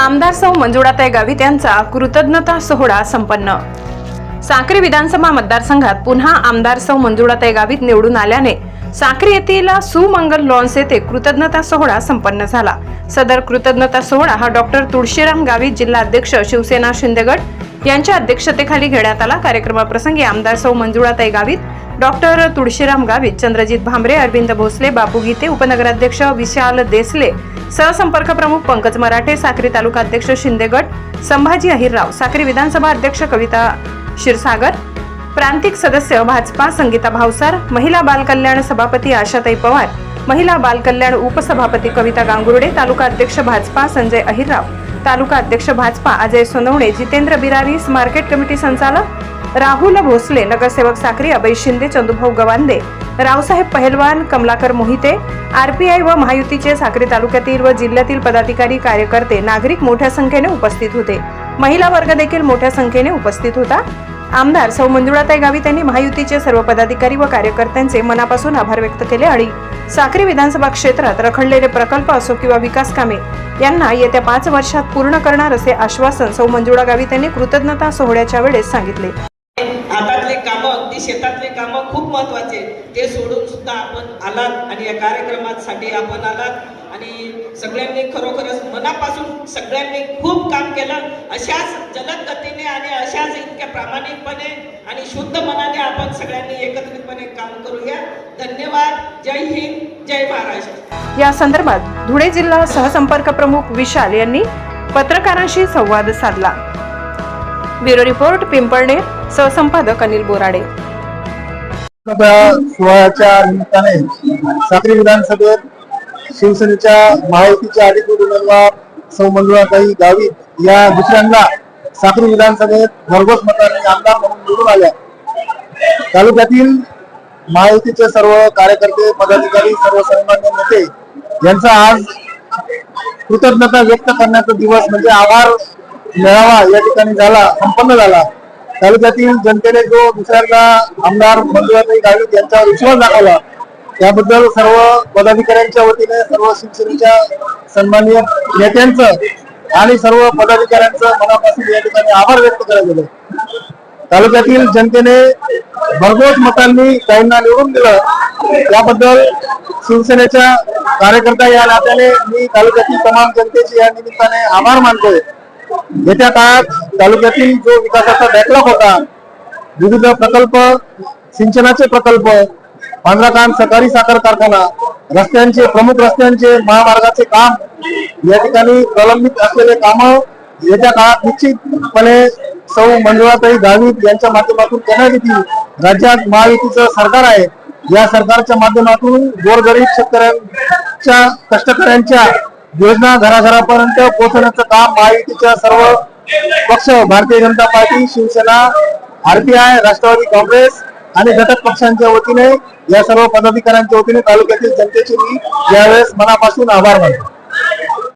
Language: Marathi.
आमदार सौ मंजुळाताई गावित यांचा कृतज्ञता सोहळा संपन्न. साक्री विधानसभा मतदारसंघात पुन्हा आमदार सौ मंजुळाताई गावित निवडून आल्याने साक्री येथील सुमंगल लॉन्स येथे कृतज्ञता सोहळा संपन्न झाला. सदर कृतज्ञता सोहळा हा डॉक्टर तुळशीराम गावित जिल्हा अध्यक्ष शिवसेना शिंदेगड यांच्या अध्यक्षतेखाली घेण्यात आला कार्यक्रमाप्रसंगी आमदार सौ मंजुळाताई गावित डॉक्टर तुळशीराम गावित चंद्रजित भांबरे अरविंद भोसले बापू गीते उपनगराध्यक्ष विशाल देसले सहसंपर्क प्रमुख पंकज मराठे साक्री तालुका अध्यक्ष शिंदेगड संभाजी अहिरराव साक्री विधानसभा अध्यक्ष कविता क्षीरसागर प्रांतिक सदस्य भाजपा संगीता भावसार महिला बालकल्याण सभापती आशाताई पवार महिला बालकल्याण उपसभापती कविता गांगुर्डे तालुका अध्यक्ष भाजपा संजय अहिरराव तालुका अध्यक्ष भाजपा अजय सोनवणे जितेंद्र बिरारीस मार्केट कमिटी संचालक राहुल भोसले नगरसेवक साखरी अभय शिंदे चंदुभाऊ गवांदे रावसाहेब पहलवान कमलाकर मोहिते आरपीआय व महायुतीचे साखरी तालुक्यातील व जिल्ह्यातील पदाधिकारी कार्यकर्ते नागरिक मोठ्या संख्येने उपस्थित होते. महिला वर्ग देखील मोठ्या संख्येने उपस्थित होता. आमदार सौ मंजुळाताई गावी त्यांनी महायुतीचे सर्व पदाधिकारी व कार्यकर्त्यांचे मनापासून आभार व्यक्त केले आणि साक्री विधानसभा क्षेत्रात रखडलेले प्रकल्प असो किंवा विकास कामे यांना येत्या पाच वर्षात पूर्ण करणार असे आश्वासन सौ मंजुळा गावित यांनी कृतज्ञता सोहळ्याच्या वेळेस सांगितले. अगदी शेतातले कामं खूप महत्त्वाचे ते सोडून सुद्धा आपण आलात आणि या कार्यक्रमासाठी आपण आलात. आणि सगळ्यांनी खरोखरच मनापासून सगळ्यांनी खूप काम केलं. अशाच जलद गतीने आणि अशाच इतक्या प्रामाणिकपणे आणि शुद्ध मनाने आपण सगळ्यांनी एकत्रितपणे काम करूया. धन्यवाद. जय हिंद. जय महाराष्ट्र. या संदर्भात धुळे जिल्हा सहसंपर्क प्रमुख विशाल यांनी पत्रकारांशी संवाद साधला. ब्युरो रिपोर्ट पिंपळणे सहसंपादक अनिल बोराडे. सोहळ्याच्या निमित्ताने साक्री विधानसभेत शिवसेनेच्या महायुतीच्या अधिकृत उमेदवार सौ मंजुळाताई गावित या दुसऱ्यांदा साक्री विधानसभेत भरघोस मतांनी आमदार म्हणून निवडून आल्या. तालुक्यातील महायुतीचे सर्व कार्यकर्ते पदाधिकारी सर्वसामान्य नेते यांचा आज कृतज्ञता व्यक्त करण्याचा दिवस म्हणजे आभार मेळावा या ठिकाणी झाला संपन्न झाला. तालुक्यातील जनतेने जो दुसऱ्यांदा आमदार मंजुळाताई गावित यांच्यावर विश्वास दाखवला त्याबद्दल सर्व पदाधिकाऱ्यांच्या वतीने सर्व शिवसेनेच्या सन्माननीय नेत्यांचं आणि सर्व पदाधिकाऱ्यांचं मनापासून या ठिकाणी आभार व्यक्त करायला गेले. तालुक्यातील जनतेने भरघोस मतांनी काहींना निवडून दिलं त्याबद्दल शिवसेनेच्या कार्यकर्ता या नात्याने मी तालुक्यातील तमाम जनतेचे या निमित्ताने आभार मानतोय. येत्या काळात तालुक्यातील जो विकासाचा बॅकलॉग होता विविध प्रकल्प सिंचनाचे प्रकल्प पांढराकांड सहकारी साखर कारखाना रस्त्यांचे प्रमुख रस्त्यांचे महामार्गाचे काम या ठिकाणी प्रलंबित असलेले काम येत्या काळात निश्चितपणे सौ मंजुळाताई गावित यांच्या माध्यमातून करण्यात येतील. राज्यात महायुतीचं सरकार आहे. या सरकारच्या माध्यमातून गोरगरीब शेतकऱ्यांच्या कष्टकऱ्यांच्या योजना घराघरापर्यंत पोहोचवण्याचं काम महायुतीच्या सर्व पक्ष Bharatiya Janata Party Shiv Sena RPI Rashtravadi Congress आणि घटक पक्षांच्या वतीने या सर्व पदाधिकाऱ्यांच्या वतीने तालुक्यातील जनतेचे मी यावेळेस मनापासून आभार मानतो.